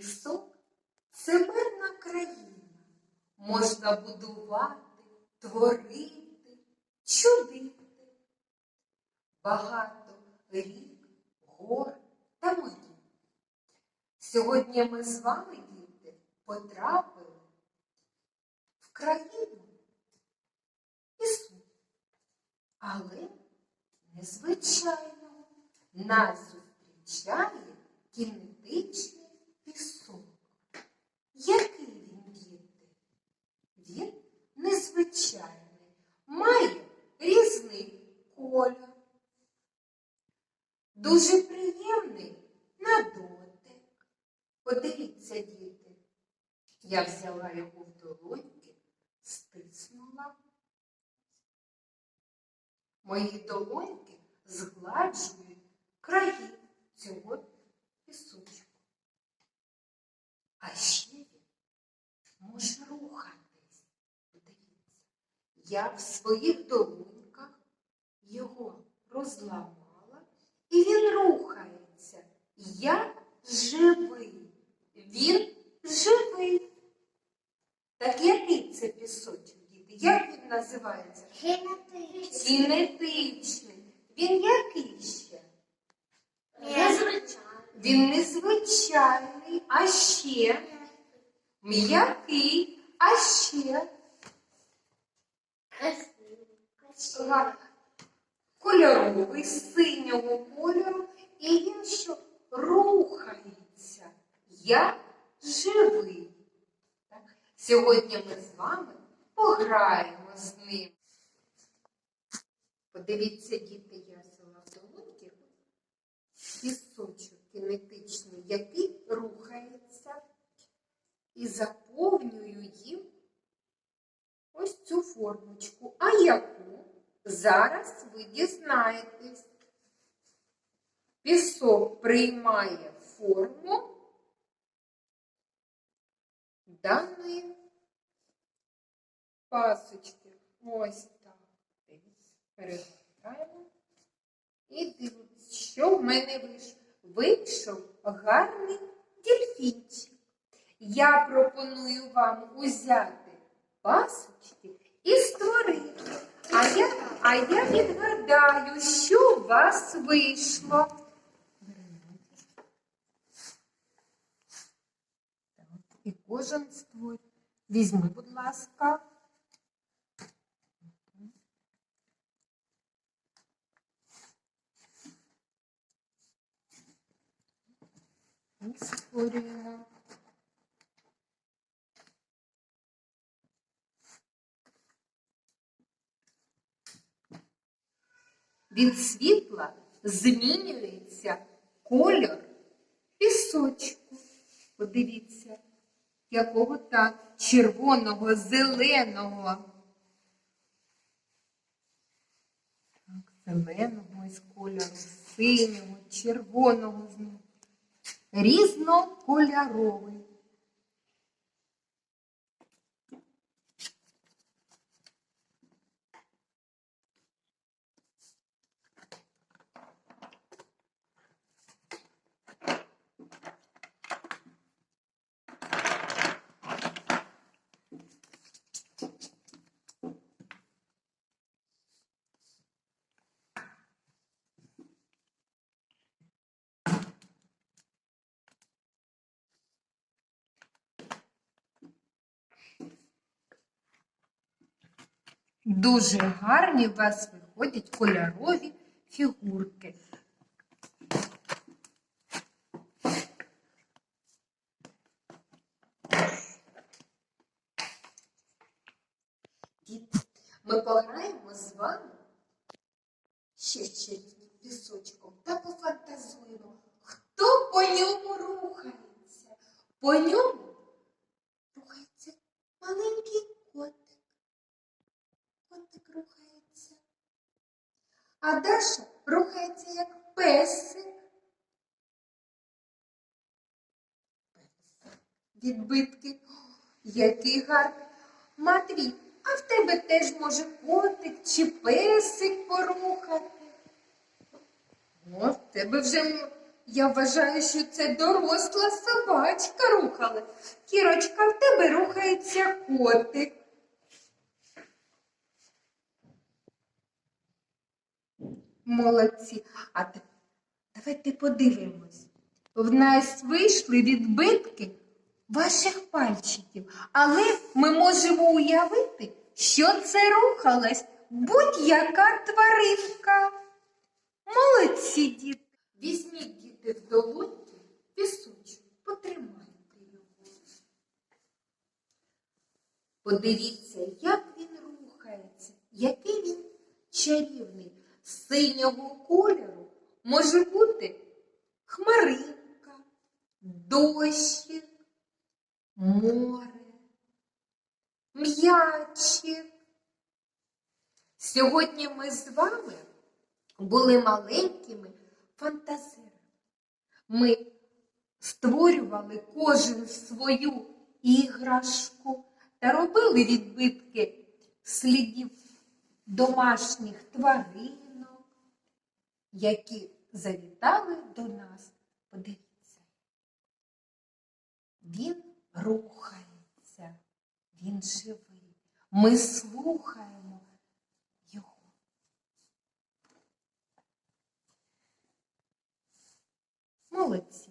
Пісок це мирна країна. Можна будувати, творити, чудити. Багато рік, гор та морів. Сьогодні ми з вами, діти, потрапили в країну піску. Але незвичайно нас зустрічає кінетичний пісок. Який він, діти? Він незвичайний, має різний колір. Дуже приємний на дотик. Подивіться, діти, я взяла його в долоньки, стиснула. Мої долоньки згладжують краї цього пісочку. А ще він може рухатись. Я в своїх долоньках його розламала, і він рухається. Я живий. Він живий. Так який це пісочок, діти? Як він називається? Генетичний. Кінетичний. Він який ще? Незвичайний. Він незвичайний, а ще м'який, а ще кольоровий, синього кольору, і він що рухається. Я живий. Так? Сьогодні ми з вами пограємо з ним. Подивіться, діти, я долоньки пісочок кінетичний, який рухається, і заповнюю формочку. А яку зараз ви дізнаєтесь. Пісок приймає форму даної пасочки. Ось так. Перегортаємо. І дивіться, що в мене вийшло. Вийшов гарний дельфінчик. Я пропоную вам узяти пасочки і створити. А я, а я відгадаю, що у вас вийшло. Так, І кожен створить. Візьми, будь ласка. І створюємо. Від світла змінюється кольор пісочку. Подивіться, якого так червоного, зеленого. Так, зеленого із кольору, синього, червоного. Різнокольоровий. Дуже гарні у вас виходять кольорові фігурки. Ми пограємо з вами ще ще пісочком та пофантазуємо, хто по ньому рухається. По ньому рухається маленький котик. Котик рухається. А Даша рухається як песик. Відбитки. Який гарний. Матвій, а в тебе теж може котик чи песик порухати. О, в тебе вже Я вважаю, що це доросла собачка рухала. Кірочка, в тебе рухається котик. Молодці. А те- давайте подивимось. В нас вийшли відбитки ваших пальчиків, але ми можемо уявити, що це рухалась будь-яка тваринка. Молодці, діти. Візьміть діти в долоньки пісочок, потримайте його. Подивіться, як він рухається, який він чарівний. Синього кольору може бути хмаринка, дощик, море, м'ячик. Сьогодні ми з вами були маленькими фантазерами. Ми створювали кожен свою іграшку та робили відбитки слідів домашніх тваринок, які завітали до нас. Подивіться, він рухається, він живий. Ми слухаємо його. Молодці.